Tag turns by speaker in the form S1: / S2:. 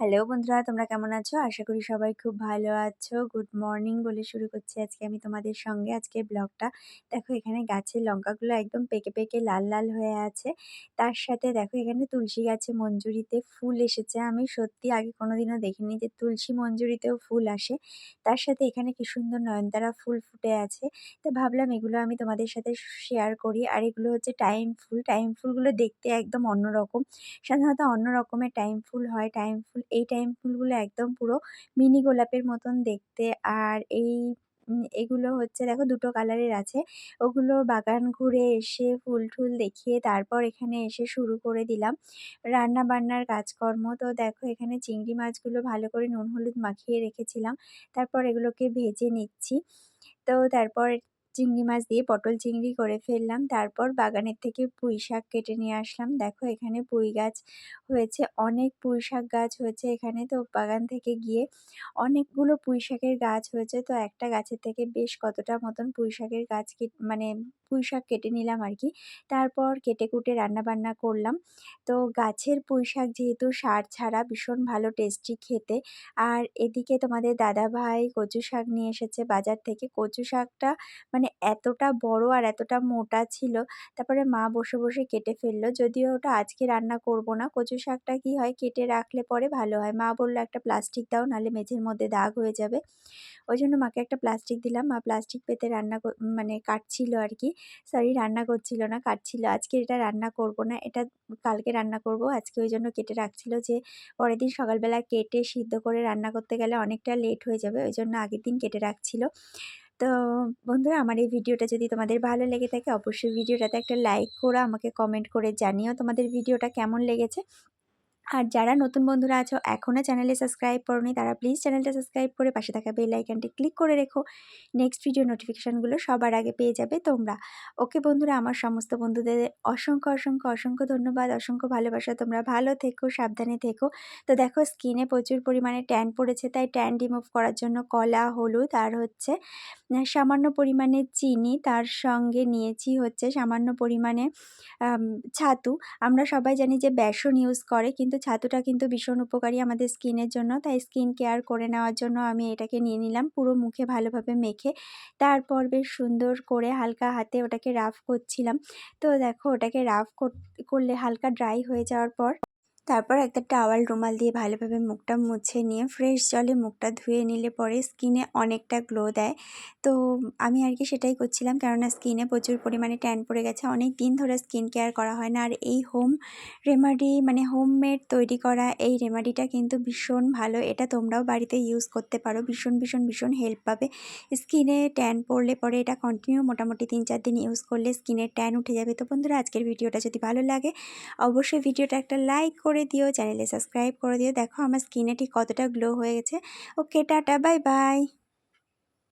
S1: Hello বন্ধুরা, তোমরা কেমন আছো? আশা করি সবাই খুব ভালো আছো। গুড মর্নিং বলে শুরু করছি আজকে আমি তোমাদের সঙ্গে। আজকে ব্লগটা দেখো এখানে গাছের লঙ্কাগুলো একদম পেকে পেকে লাল লাল হয়ে আছে। তার সাথে দেখো এখানে তুলসী গাছে মঞ্জুরিতে ফুল এসেছে। আমি সত্যি আগে কোনোদিনও দেখিনি যে তুলসী মঞ্জুরিতেও ফুল আসে। তার সাথে এখানে কি সুন্দর নয়নতারা ফুল ফুটে আছে। তো ভাবলাম এগুলো আমি তোমাদের সাথে শেয়ার করি। আর এগুলো হচ্ছে টাইম ফুল। টাইম ফুলগুলো দেখতে একদম অন্যরকম। সাধারণত অন্য রকমের টাইম ফুল হয়। টাইম ফুল এই টাইম ফুলগুলো একদম পুরো মিনি গোলাপের মতন দেখতে। আর এই এগুলো হচ্ছে দেখো দুটো কালারের আছে। ওগুলো বাগান ঘুরে এসে ফুল টুল দেখিয়ে তারপর এখানে এসে শুরু করে দিলাম। রান্না বান্নার কাজকর্ম তো দেখো এখানে চিংড়ি মাছগুলো ভালো করে নুন হলুদ মাখিয়ে রেখেছিলাম। তারপর এগুলোকে ভেজে নিচ্ছি। তো তারপর চিংড়ি মাছ দিয়ে পটল চিংড়ি করে ফেললাম। তারপর বাগানের থেকে পুঁই শাক কেটে নিয়ে আসলাম। দেখো, এখানে পুঁই গাছ হয়েছে, অনেক পুঁই শাক গাছ হয়েছে এখানে। তো বাগান থেকে গিয়ে অনেকগুলো পুঁই শাকের গাছ হয়েছে। তো একটা গাছের থেকে বেশ কতটা মতন পুঁই শাকের গাছ মানে পুঁই শাক কেটে নিলাম আর কি। তারপর কেটে কুটে রান্না বান্না করলাম। তো গাছের পুঁই শাক যেহেতু সার ছাড়া ভীষণ ভালো, টেস্টি খেতে। আর এদিকে তোমাদের দাদা ভাই কচু শাক নিয়ে এসেছে বাজার থেকে। কচু শাকটা মানে এতটা বড় আর এতটা মোটা ছিল। তারপরে মা বসে বসে কেটে ফেলল। যদিও ওটা আজকে রান্না করব না, কচু শাকটা কি হয় কেটে রাখলে পরে ভালো হয়? মা বলল, একটা প্লাস্টিক দাও, নাহলে মেঝের মধ্যে দাগ হয়ে যাবে। ওই জন্য মাকে একটা প্লাস্টিক দিলাম। মা প্লাস্টিক পেতে রান্না মানে কাটছিল আর কি। সরি, রান্না করছিল না, কাটছিল। আজকে এটা রান্না করব না, এটা কালকে রান্না করব। আজকে ওই জন্য কেটে রাখছিল যে, পরের দিন সকালবেলা কেটে সিদ্ধ করে রান্না করতে গেলে অনেকটা লেট হয়ে যাবে, ওই জন্য আগের দিন কেটে রাখছিল। তো বন্ধুরা, আমার এই ভিডিওটা যদি তোমাদের ভালো লেগে থাকে, অবশ্যই ভিডিওটাতে একটা লাইক করো আমাকে কমেন্ট করে জানিও তোমাদের ভিডিওটা কেমন লেগেছে। আর যারা নতুন বন্ধুরা আছো এখনও চ্যানেলে সাবস্ক্রাইব করোনি, তারা প্লিজ চ্যানেলটা সাবস্ক্রাইব করে পাশে থাকা বেল আইকনটি ক্লিক করে রেখো। নেক্সট ভিডিও নোটিফিকেশানগুলো সবার আগে পেয়ে যাবে তোমরা। ওকে বন্ধুরা, আমার সমস্ত বন্ধুদের অসংখ্য অসংখ্য অসংখ্য ধন্যবাদ, অসংখ্য ভালোবাসা। তোমরা ভালো থেকো, সাবধানে থেকো। তো দেখো, স্কিনে প্রচুর পরিমাণে ট্যান পড়েছে, তাই ট্যান রিমুভ করার জন্য কলা, হলুদ আর হচ্ছে সামান্য পরিমাণে চিনি তার সঙ্গে নিয়েছি হচ্ছে সামান্য পরিমাণে ছাতু। আমরা সবাই জানি যে বেসন ইউজ করে, কিন্তু কিন্তু ছাতুটা কিন্তু ভীষণ উপকারী আমাদের স্কিনের জন্য। তাই স্কিন কেয়ার করে নেওয়ার জন্য আমি এটাকে নিয়ে নিলাম পুরো মুখে ভালোভাবে মেখে। তারপর বেশ সুন্দর করে হালকা হাতে ওটাকে রাফ করছিলাম। তো দেখো ওটাকে রাফ করলে হালকা ড্রাই হয়ে যাওয়ার পর তারপর একটা টাওয়াল রুমাল দিয়ে ভালোভাবে মুখটা মুছে নিয়ে ফ্রেশ জলে মুখটা ধুয়ে নিলে পরে স্কিনে অনেকটা গ্লো দেয়। তো আমি আর কি সেটাই করছিলাম কেননা স্কিনে প্রচুর পরিমাণে ট্যান পড়ে গেছে। অনেক দিন ধরে স্কিন কেয়ার করা হয় না। আর এই হোম রেমাডি মানে হোমমেড তৈরি করা এই রেমাডিটা কিন্তু ভীষণ ভালো। এটা তোমরাও বাড়িতে ইউজ করতে পারো। ভীষণ ভীষণ ভীষণ হেল্প পাবে। স্কিনে ট্যান পড়লে পরে এটা কন্টিনিউ মোটামুটি তিন চার দিন ইউজ করলে স্কিনের ট্যান উঠে যাবে। তো বন্ধুরা, আজকের ভিডিওটা যদি ভালো লাগে, অবশ্যই ভিডিওটা একটা লাইক করে করে দিও চ্যানেলে সাবস্ক্রাইব করে দিও। দেখো আমার স্কিনে ঠিক কতটা গ্লো হয়ে গেছে। ওকে, টাটা বাই বাই